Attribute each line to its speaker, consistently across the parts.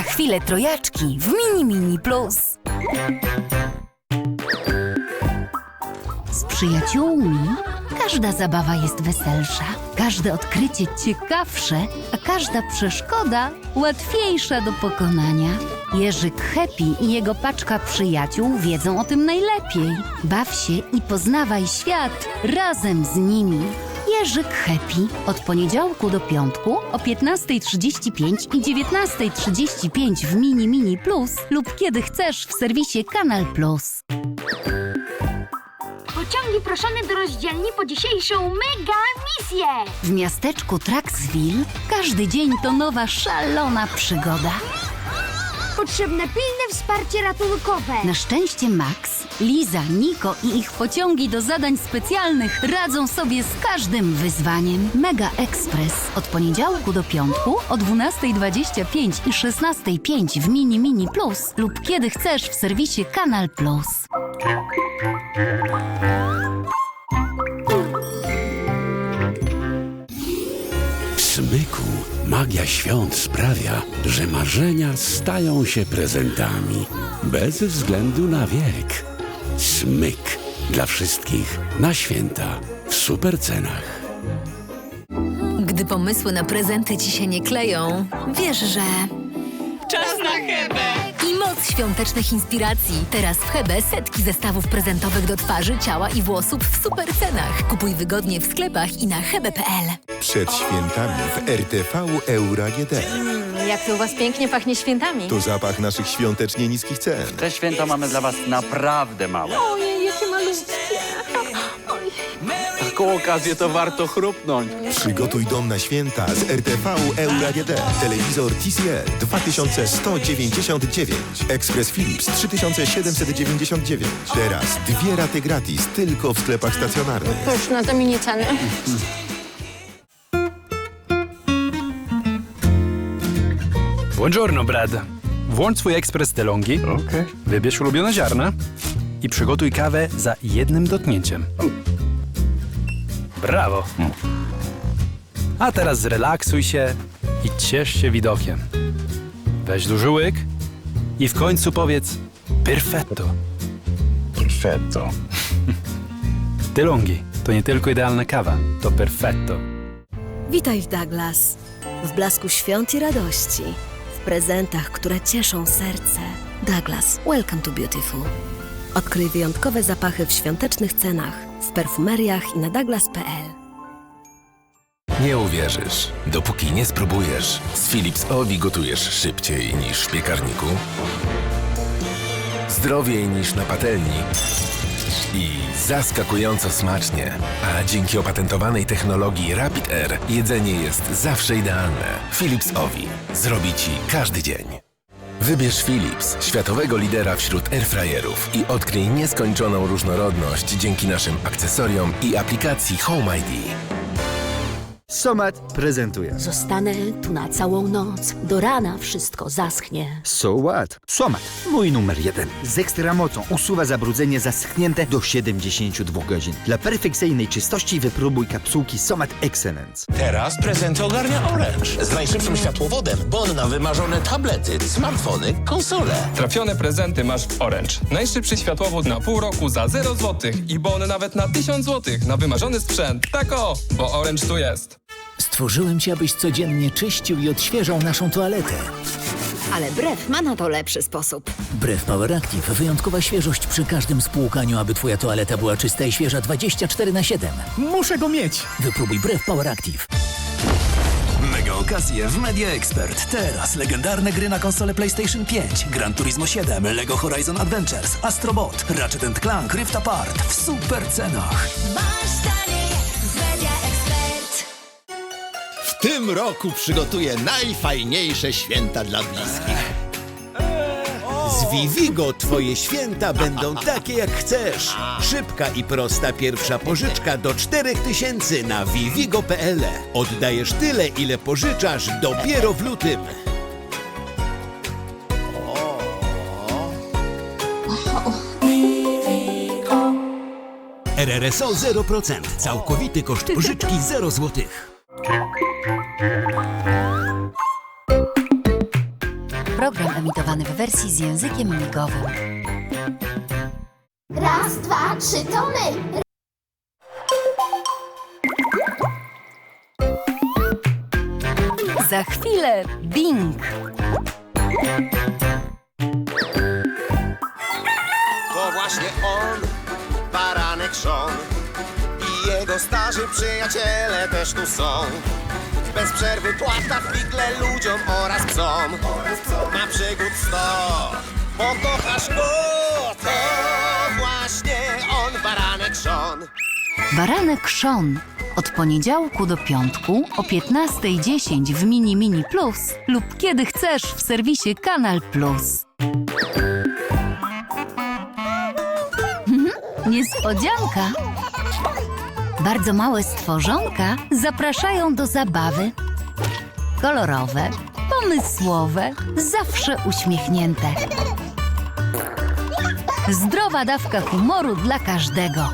Speaker 1: za chwilę trojaczki w Mini Mini Plus. Z przyjaciółmi każda zabawa jest weselsza, każde odkrycie ciekawsze, a każda przeszkoda łatwiejsza do pokonania. Jerzyk Happy i jego paczka przyjaciół wiedzą o tym najlepiej. Baw się i poznawaj świat razem z nimi. Jerzyk Happy od poniedziałku do piątku o 15.35 i 19.35 w Mini Mini Plus lub kiedy chcesz w serwisie Kanal Plus.
Speaker 2: Pociągi proszone do rozdzielni po dzisiejszą mega misję!
Speaker 1: W miasteczku Traxville każdy dzień to nowa szalona przygoda.
Speaker 2: Potrzebne pilne wsparcie ratunkowe.
Speaker 1: Na szczęście Max, Liza, Niko i ich pociągi do zadań specjalnych radzą sobie z każdym wyzwaniem. Mega Express od poniedziałku do piątku o 12.25 i 16.05 w Mini Mini Plus lub kiedy chcesz w serwisie Kanal Plus.
Speaker 3: Magia świąt sprawia, że marzenia stają się prezentami. Bez względu na wiek. Smyk dla wszystkich na święta w super cenach.
Speaker 4: Gdy pomysły na prezenty ci się nie kleją, wiesz, że...
Speaker 5: Czas na Hebę!
Speaker 4: Świątecznych inspiracji. Teraz w Hebe setki zestawów prezentowych do twarzy, ciała i włosów w super cenach. Kupuj wygodnie w sklepach i na hebe.pl.
Speaker 6: Przed świętami w RTV Euro AGD.
Speaker 7: Jak to u was pięknie pachnie świętami.
Speaker 6: To zapach naszych świątecznie niskich cen.
Speaker 8: Te święta mamy dla Was naprawdę małe.
Speaker 7: Ojej, jakie malutkie.
Speaker 8: Taką okazję to warto chrupnąć.
Speaker 6: Przygotuj dom na święta z RTV Euro AGD. Telewizor TCL 2199. Ekspres Philips 3799. Teraz dwie raty gratis tylko w sklepach stacjonarnych.
Speaker 7: To mi nie ceny.
Speaker 9: Buongiorno, Brad. Włącz swój ekspres DeLonghi,
Speaker 8: Okej.
Speaker 9: wybierz ulubione ziarna i przygotuj kawę za jednym dotknięciem. Brawo! A teraz zrelaksuj się i ciesz się widokiem. Weź duży łyk i w końcu powiedz perfetto.
Speaker 8: Perfetto.
Speaker 9: DeLonghi to nie tylko idealna kawa, to perfetto.
Speaker 10: Witaj w Douglas. W blasku świąt i radości. W prezentach, które cieszą serce. Douglas, welcome to beautiful. Odkryj wyjątkowe zapachy w świątecznych cenach, w perfumeriach i na douglas.pl.
Speaker 11: Nie uwierzysz, dopóki nie spróbujesz. Z Philips Ovi gotujesz szybciej niż w piekarniku, zdrowiej niż na patelni i zaskakująco smacznie. A dzięki opatentowanej technologii Rapid Air jedzenie jest zawsze idealne. Philips Ovi zrobi Ci każdy dzień. Wybierz Philips, światowego lidera wśród airfryerów i odkryj nieskończoną różnorodność dzięki naszym akcesoriom i aplikacji Home ID.
Speaker 12: Somat prezentuje.
Speaker 10: Zostanę tu na całą noc. Do rana wszystko zaschnie.
Speaker 12: So what? Somat, mój numer jeden. Z ekstra mocą usuwa zabrudzenie zaschnięte do 72 godzin. Dla perfekcyjnej czystości wypróbuj kapsułki Somat Excellence.
Speaker 13: Teraz prezenty ogarnia Orange. Z najszybszym światłowodem, bon na wymarzone tablety, smartfony, konsole.
Speaker 5: Trafione prezenty masz w Orange. Najszybszy światłowód na pół roku za 0 zł i bon nawet na 1000 zł na wymarzony sprzęt. Tak o, bo Orange tu jest.
Speaker 14: Stworzyłem cię, abyś codziennie czyścił i odświeżał naszą toaletę.
Speaker 7: Ale brew ma na to lepszy sposób.
Speaker 14: Brew Power Active. Wyjątkowa świeżość przy każdym spłukaniu, aby twoja toaleta była czysta i świeża 24 na 7. Muszę go mieć! Wypróbuj Brew Power Active.
Speaker 15: Mega okazje w Media Expert. Teraz legendarne gry na konsolę PlayStation 5, Gran Turismo 7, Lego Horizon Adventures, Astrobot, Ratchet Clank Rift Apart w super cenach.
Speaker 13: W tym roku przygotuję najfajniejsze święta dla bliskich.
Speaker 16: Z Vivigo twoje święta będą takie jak chcesz. Szybka i prosta pierwsza pożyczka do 4000 na vivigo.pl. Oddajesz tyle, ile pożyczasz dopiero w lutym. RRSO 0%. Całkowity koszt pożyczki 0 złotych.
Speaker 1: Program emitowany w wersji z językiem migowym.
Speaker 2: Raz, dwa, trzy, to my!
Speaker 1: Za chwilę Bing!
Speaker 17: To właśnie on, baranek Sean starzy przyjaciele też tu są Bez przerwy płata w figle ludziom oraz psom Ma przygód sto, pokochasz go To właśnie on, baranek Sean
Speaker 1: Baranek Sean. Od poniedziałku do piątku o 15.10 w Mini Mini Plus lub kiedy chcesz w serwisie Kanal Plus. Mhm, Niespodzianka! Bardzo małe stworzonka zapraszają do zabawy. Kolorowe, pomysłowe, zawsze uśmiechnięte. Zdrowa dawka humoru dla każdego.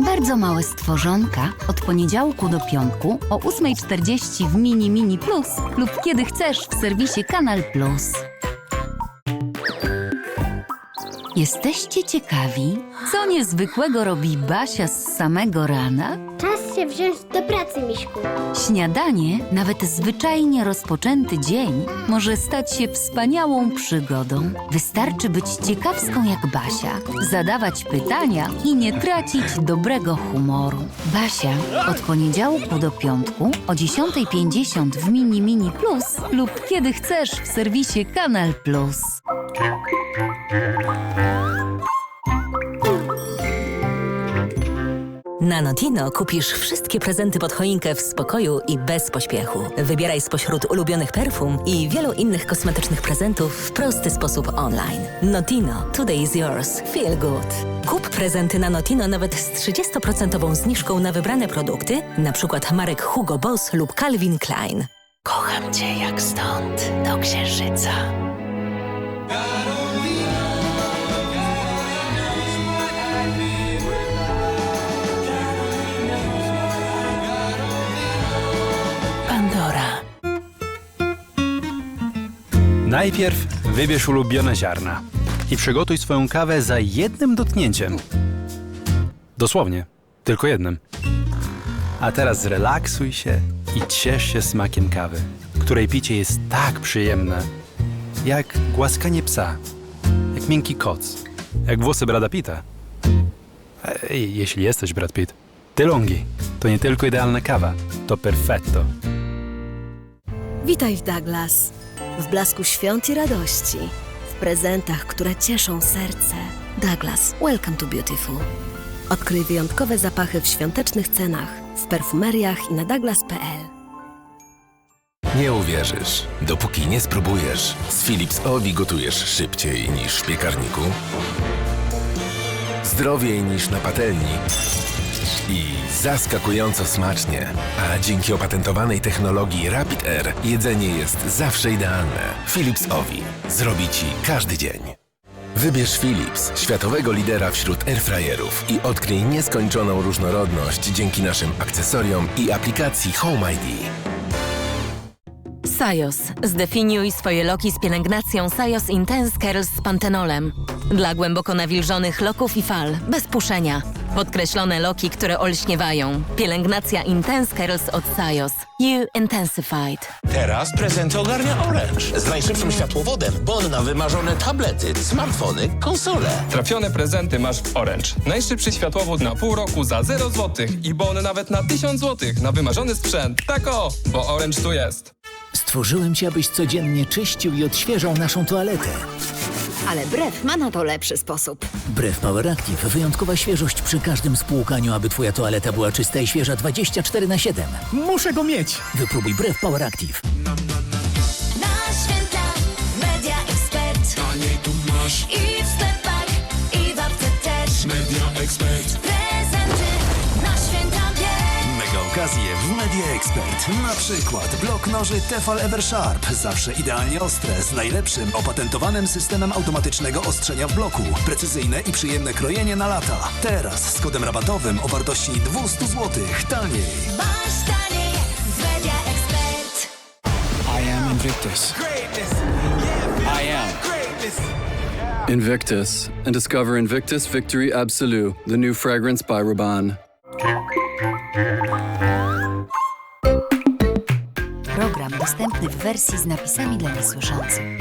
Speaker 1: Bardzo małe stworzonka od poniedziałku do piątku o 8.40 w Mini Mini Plus lub kiedy chcesz w serwisie Kanal Plus. Jesteście ciekawi, co niezwykłego robi Basia z samego rana?
Speaker 2: Czas się wziąć do pracy, Miśku.
Speaker 1: Śniadanie, nawet zwyczajnie rozpoczęty dzień, może stać się wspaniałą przygodą. Wystarczy być ciekawską jak Basia, zadawać pytania i nie tracić dobrego humoru. Basia od poniedziałku do piątku o 10.50 w Mini Mini Plus lub kiedy chcesz w serwisie Kanal Plus.
Speaker 4: Na Notino kupisz wszystkie prezenty pod choinkę w spokoju i bez pośpiechu. Wybieraj spośród ulubionych perfum i wielu innych kosmetycznych prezentów w prosty sposób online. Notino. Today is yours. Feel good. Kup prezenty na Notino nawet z 30% zniżką na wybrane produkty, przykład marek Hugo Boss lub Calvin Klein. Kocham Cię jak stąd do księżyca.
Speaker 9: Najpierw wybierz ulubione ziarna i przygotuj swoją kawę za jednym dotknięciem. Dosłownie, tylko jednym. A teraz zrelaksuj się i ciesz się smakiem kawy, której picie jest tak przyjemne, jak głaskanie psa, jak miękki koc, jak włosy Brada Pitta. Ej, jeśli jesteś Brad Pitt, DeLonghi to nie tylko idealna kawa, to perfetto.
Speaker 10: Witaj w Douglas. W blasku świąt i radości. W prezentach, które cieszą serce. Douglas, welcome to beautiful. Odkryj wyjątkowe zapachy w świątecznych cenach, w perfumeriach i na douglas.pl.
Speaker 11: Nie uwierzysz, dopóki nie spróbujesz. Z Philips Ovi gotujesz szybciej niż w piekarniku, zdrowiej niż na patelni i zaskakująco smacznie. A dzięki opatentowanej technologii Rapid Air jedzenie jest zawsze idealne. Philips Ovi zrobi Ci każdy dzień. Wybierz Philips, światowego lidera wśród airfryerów i odkryj nieskończoną różnorodność dzięki naszym akcesoriom i aplikacji Home ID.
Speaker 4: Sajos. Zdefiniuj swoje loki z pielęgnacją Sajos Intense Curls z pantenolem. Dla głęboko nawilżonych loków i fal, bez puszenia. Podkreślone loki, które olśniewają. Pielęgnacja Intense Curls od Sajos. You Intensified.
Speaker 13: Teraz prezenty ogarnia Orange. Z najszybszym światłowodem, bon na wymarzone tablety, smartfony, konsole.
Speaker 5: Trafione prezenty masz w Orange. Najszybszy światłowód na pół roku za 0 zł i bon nawet na 1000 zł na wymarzony sprzęt. Tak o, bo Orange tu jest.
Speaker 14: Stworzyłem cię, abyś codziennie czyścił i odświeżał naszą toaletę.
Speaker 7: Ale Brew ma na to lepszy sposób.
Speaker 14: Brew Power Active. Wyjątkowa świeżość przy każdym spłukaniu, aby twoja toaleta była czysta i świeża 24 na 7. Muszę go mieć! Wypróbuj Brew Power Active.
Speaker 18: Na święta Media Expert. Taniej tu masz. I w
Speaker 15: okazje w Media Expert. Na przykład blok noży Tefal Eversharp. Zawsze idealnie ostre, z najlepszym opatentowanym systemem automatycznego ostrzenia w bloku. Precyzyjne i przyjemne krojenie na lata. Teraz z kodem rabatowym o wartości 200 zł. Taniej.
Speaker 18: Masz taniej w Media Expert.
Speaker 19: I am Invictus.
Speaker 18: Greatness. Yeah.
Speaker 19: Invictus. And discover Invictus Victory Absolute, the new fragrance by Rabanne.
Speaker 1: Program dostępny w wersji z napisami dla niesłyszących.